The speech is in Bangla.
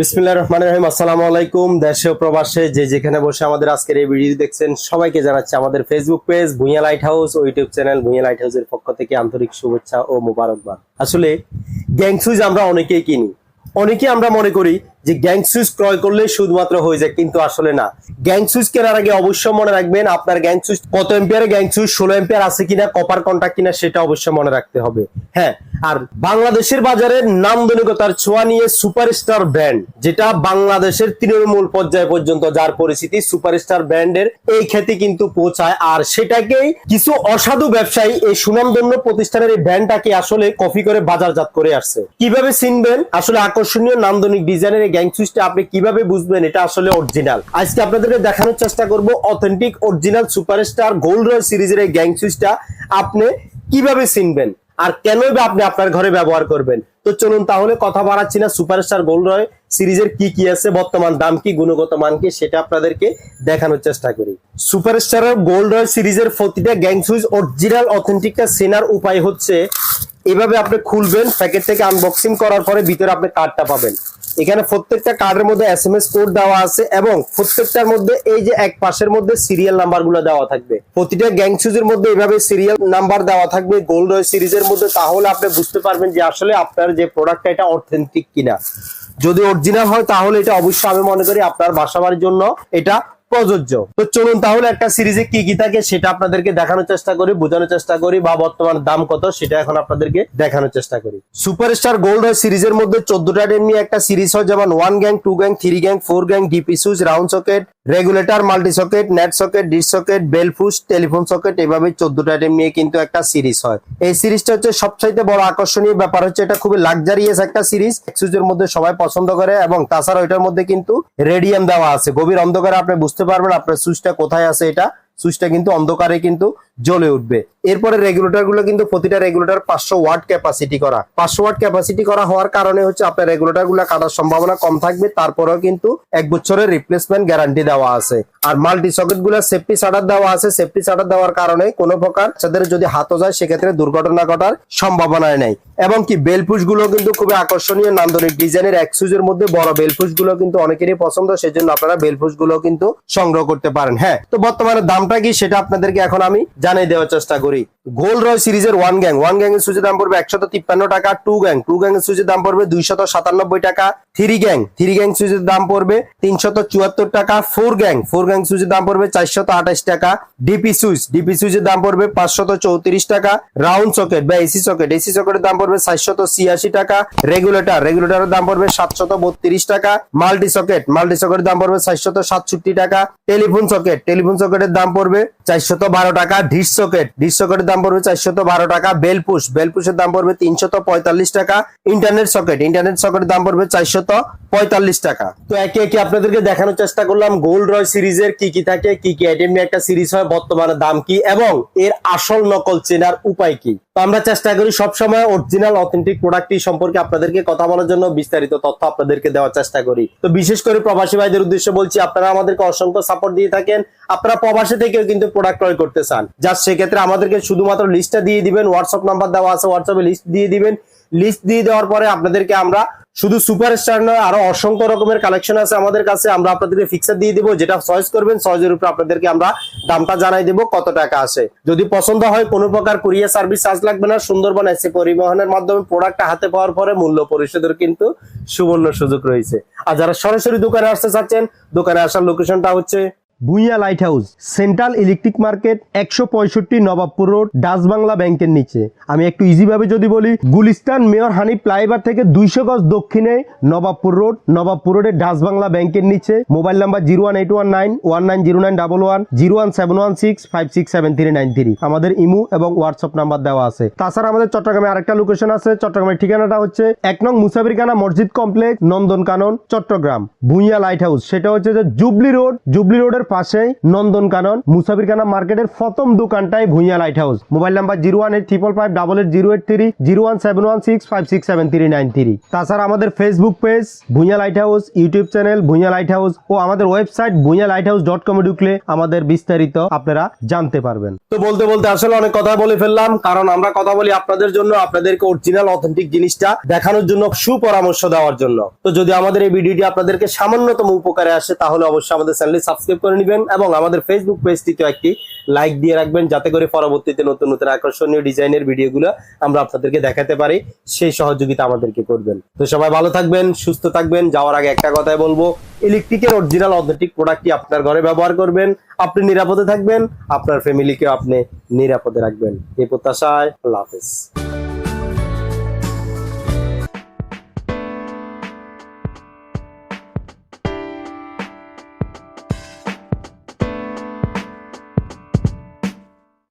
বিসমিল্লাহ রহমান রহিম, আসসালামু আলাইকুম। দেশে প্রবাসে যে যেখানে বসে আমাদের আজকের এই ভিডিও দেখছেন, সবাইকে জানাচ্ছি আমাদের Facebook page Bhuiyan light house ও ইউটিউব চ্যানেল ভুঁইয়া লাইট হাউসের পক্ষ থেকে আন্তরিক শুভেচ্ছা ও মোবারকবাদ। আসলে গ্যাং সুইচ আমরা অনেকেই কিনি। অনেকেই আমরা মনে করি যে গ্যাং সুইচ ক্রয় করলে শুধুমাত্র হয়ে যায়, কিন্তু আসলে না। গ্যাং সুইচ কেনার আগে অবশ্যই মনে রাখবেন, আপনার গ্যাং সুইচ কত এম্পিয়ারে গ্যাং সুইচ ষোলো এম্পিয়ার আছে কিনা কপার কন্টাক্ট কিনা, সেটা অবশ্যই মনে রাখতে হবে। হ্যাঁ আর বাংলাদেশের বাজারে নান্দনিকতার ছোঁয়া নিয়ে সুপারস্টার ব্র্যান্ড, যেটা বাংলাদেশের তৃণমূল পর্যায় পর্যন্ত যার পরিচিতি সুপারস্টার ব্র্যান্ডের, এই খ্যাতি কিন্তু পৌঁছায়। আর সেটাকেই কিছু অসাধু ব্যবসায়ী এই সুনামধন্য প্রতিষ্ঠানের এই ব্র্যান্ডটাকে আসলে কপি করে বাজারজাত করে আসছে। কীভাবে চিনবেন? আসলে আকর্ষণীয় নান্দনিক ডিজাইনের গ্যাং সুইচটা আপনি কীভাবে বুঝবেন এটা আসলে অরিজিনাল আজকে আপনাদেরকে দেখানোর চেষ্টা করব authentic original superstar gold ray সিরিজের এই গ্যাং সুইচটা আপনি কীভাবে চিনবেন আর কেনই বা আপনি আপনার ঘরে ব্যবহার করবেন? তো চলুন তাহলে কথা বাড়াচ্ছি না সুপারস্টার গোল্ড রয় সিরিজের কি কি আছে, বর্তমান দাম কি, গুণগত মান কি, সেটা আপনাদেরকে দেখানোর চেষ্টা করি। সুপারস্টার গোল্ড রয় সিরিজের প্রতিটা গ্যাং সুইচ অরিজিনাল অথেন্টিকটা চেনার উপায় হচ্ছে এভাবে আপনি খুলবেন প্যাকেট থেকে আনবক্সিং করার পরে ভিতরে আপনি কার্ডটা পাবেন। এখানে প্রত্যেকটা কার্ডের মধ্যে এস এম এস কোড দেওয়া আছে এবং প্রত্যেকটার মধ্যে এই যে এক পাশের মধ্যে সিরিয়াল নাম্বারগুলো দেওয়া থাকবে। প্রতিটা গ্যাং সুজের মধ্যে এভাবে সিরিয়াল নাম্বার দেওয়া থাকবে গোল্ড সিরিজের মধ্যে, তাহলে আপনি বুঝতে পারবেন যে আসলে আপনার যে প্রোডাক্টটা এটা অথেন্টিক কিনা। যদি অরিজিনাল হয়, তাহলে এটা অবশ্যই আমি মনে করি আপনার বাসাবার জন্য এটা প্রযোজ্য। তো চলুন তাহলে একটা সিরিজে কি কি থাকে সেটা আপনাদেরকে দেখানোর চেষ্টা করি, বোঝানোর চেষ্টা করি, বা বর্তমান দাম কত সেটা এখন আপনাদেরকে দেখানোর চেষ্টা করি। সুপারস্টার গোল্ড হয় সিরিজের মধ্যে চোদ্দটা নিয়ে একটা সিরিজ হয়, যেমন one gang two gang three gang four gang DP switch round socket regulator multi socket net socket dish socket bell push telephone socket এভাবে চোদ্দটা আইটেম নিয়ে কিন্তু একটা সিরিজ হয়। এই সিরিজটা হচ্ছে সবচাইতে বড় আকর্ষণীয় ব্যাপার হচ্ছে এটা খুবই লাক্সারিয়াস একটা সিরিজ। এক্সুজের মধ্যে সবাই পছন্দ করে এবং তাছাড়া ওইটার মধ্যে কিন্তু রেডিয়াম দেওয়া আছে। গভীর অন্ধকারে আপনি বুঝতে পারবেন আপনার সুইচটা কোথায় আছে এটা। সুইচটা কিন্তু অন্ধকারে কিন্তু জ্বলে উঠবে। এরপরে রেগুলেটরগুলো কিন্তু প্রতিটা রেগুলেটর পাঁচশো ওয়াট ক্যাপাসিটি করা। পাঁচশো ওয়াট ক্যাপাসিটি করা হওয়ার কারণে হচ্ছে আপনার রেগুলেটরগুলো কাটার সম্ভাবনা কম থাকবে, তারপরেও কিন্তু এক বছরের রিপ্লেসমেন্ট গ্যারান্টি দেওয়া আছে। আর মাল্টি সকেটগুলো সেফটি শাটার দেওয়া আছে। সেফটি শাটার দেওয়ার কারণে কোনো প্রকার তাদের যদি হাতও যায়, সেক্ষেত্রে দুর্ঘটনা ঘটার সম্ভাবনায় নেই। এবং কি বেলপুশগুলো কিন্তু খুবই আকর্ষণীয় নান্দনিক ডিজাইনের এক এক্সুজের মধ্যে বড় বেলপুশগুলো কিন্তু অনেকেরই পছন্দ, সেজন্য আপনারা বেলপুশগুলো কিন্তু সংগ্রহ করতে পারেন। হ্যাঁ তো বর্তমানে দামটা কি সেটা আপনাদেরকে এখন আমি জানিয়ে দেওয়ার চেষ্টা করি। গোল্ড রয় সিরিজের ওয়ান গ্যাং ওয়ান গ্যাং এর সুইচের দাম পড়বে একশত তিপ্পান্ন টাকা টু গ্যাং টু গ্যাং এর সুইচের দাম পড়বে দুইশত সাতানব্বই টাকা থ্রি গ্যাং থ্রি গ্যাং সুইচের দাম পড়বে তিনশত চুয়াত্তর টাকা ফোর গ্যাং ফোর গ্যাং সুইচের দাম পড়বে চারশত আঠাশ টাকা ডিপি সুইচ ডিপি সুইচের দাম পড়বে পাঁচশত চৌত্রিশ টাকা রাউন্ড সকেট বা এসি সকেট এসি সকেটের দাম পড়বে চারশত ছিয়াশি টাকা রেগুলেটর রেগুলেটরের দাম পড়বে সাতশত বত্রিশ টাকা মাল্টি সকেট মাল্টি সকেটের দাম পড়বে চারশত সাতষট্টি টাকা টেলিফোন সকেট টেলিফোন সকেটের দাম পড়বে চারশত বারো টাকা ডিস সকেট। ডিস সকেটের দাম পড়বে চারশত বারো টাকা। বেলপুশ বেলপুশের দাম পড়বে তিনশত পঁয়তাল্লিশ টাকা। Internet socket. ইন্টারনেট সকেটের দাম পড়বে চারশত পঁয়তাল্লিশ টাকা। তো একে একে আপনাদেরকে দেখানোর চেষ্টা করলাম গোল্ড রয় সিরিজের কি কি থাকে, কি কি আইটেম নিয়ে একটা সিরিজ হয়, বর্তমানে দাম কি, এবং এর আসল নকল চেনার উপায় কি। তো আমরা চেষ্টা করি সবসময় অরিজিনাল অথেন্টিক প্রোডাক্টটি সম্পর্কে আপনাদেরকে কথা বলার জন্য, বিস্তারিত তথ্য আপনাদেরকে দেওয়ার চেষ্টা করি। তো বিশেষ করে প্রবাসী ভাইদের উদ্দেশ্যে বলছি, আপনারা আমাদেরকে অসংখ্য সাপোর্ট দিয়ে থাকেন। আপনারা প্রবাসী থেকেও কিন্তু প্রোডাক্ট ক্রয় করতে চান। যার সেক্ষেত্রে আমাদেরকে শুধুমাত্র লিস্টটা দিয়ে দিবেন হোয়াটসঅ্যাপ নাম্বার দেওয়া আছে হোয়াটসঅ্যাপে লিস্ট দিয়ে দিবেন। লিস্ট দিয়ে দেওয়ার পরে আপনাদেরকে আমরা শুধু সুপারস্টার নয়, আরও অসংখ্য রকমের কালেকশন আছে আমাদের কাছে। আমরা আপনাদেরকে ফিক্সার দিয়ে দিব, যেটা চয়েস করবেন চয়েসের উপরে আপনাদেরকে আমরা দামটা জানাই দেব, কত টাকা আসে যদি পছন্দ হয়, কোনো প্রকার কুরিয়ার সার্ভিস চার্জ লাগবে না। সুন্দরবন এসে পরিবহনের মাধ্যমে প্রোডাক্টটা হাতে পাওয়ার পরে মূল্য পরিশোধের কিন্তু সুবর্ণ সুযোগ রয়েছে। আর যারা সরাসরি দোকানে আসতে চাচ্ছেন, দোকানে আসার লোকেশনটা হচ্ছে Bhuiyan light house central electric market একশো পঁয়ষট্টি নবাবপুর রোড ডাচ বাংলা ব্যাংকের নিচে। আমি একটু ইজিভাবে যদি বলি, গুলিস্তান মেয়র হানি ফ্লাইওভার থেকে দুইশো গজ দক্ষিণে নবাবপুর রোড নবাবপুর রোডের ডাচ বাংলা ব্যাংকের নিচে। Mobile number zero one eight one nine one nine zero nine double one zero one seven one six, five six seven three nine three. আমাদের ইমু এবং হোয়াটসঅ্যাপ নাম্বার দেওয়া আছে। তাছাড়া আমাদের চট্টগ্রামে আরেকটা লোকেশন আছে, চট্টগ্রামের ঠিকানাটা হচ্ছে এক নং মুসাফিরখানা মসজিদ complex Nandan Kanan Chattogram. Bhuiyan light house সেটা হচ্ছে যে জুবলি রোড জুবলি রোডের পাশেই নন্দনকানন মুসাফির খানা মার্কেটের প্রথম দোকানটাই Bhuiyan light house mobile number zero one eight triple five double eight zero eight three zero one seven one six five six seven three nine three তাছাড়া আমাদের Facebook page Bhuiyan light house YouTube channel Bhuiyan light house ও আমাদের website Bhuiyan light house dot কমে ঢুকলে আমাদের বিস্তারিত আপনারা জানতে পারবেন। তো বলতে বলতে আসলে অনেক কথা বলে ফেললাম, কারণ আমরা কথা বলি আপনাদের জন্য, আপনাদেরকে অরিজিনাল অথেন্টিক জিনিসটা দেখানোর জন্য, সুপরামর্শ দেওয়ার জন্য। তো যদি আমাদের এই ভিডিওটি আপনাদেরকে সামান্যতম উপকারে আসে, তাহলে অবশ্যই আমাদের চ্যানেলটি সাবস্ক্রাইব করে নেবেন এবং আমাদের ফেসবুক পেজটিতে একটি লাইক দিয়ে রাখবেন, যাতে করে পরবর্তীতে নতুন নতুন আকর্ষণীয় ডিজাইনের ভিডিওগুলো আমরা আপনাদেরকে দেখাতে পারি, সেই সহযোগিতা আমাদেরকে করবেন। তো সবাই ভালো থাকবেন, সুস্থ থাকবেন। যাওয়ার আগে একটা কথাই বলব ইলেকট্রিকের অরিজিনাল অথেন্টিক প্রোডাক্টটি আপনার ঘরে ব্যবহার করবেন, আপনি নিরাপদে থাকবেন, আপনার ফ্যামিলিকে আপনি নিরাপদে রাখবেন। এই প্রত্যাশায় আল্লাহ হাফেজ।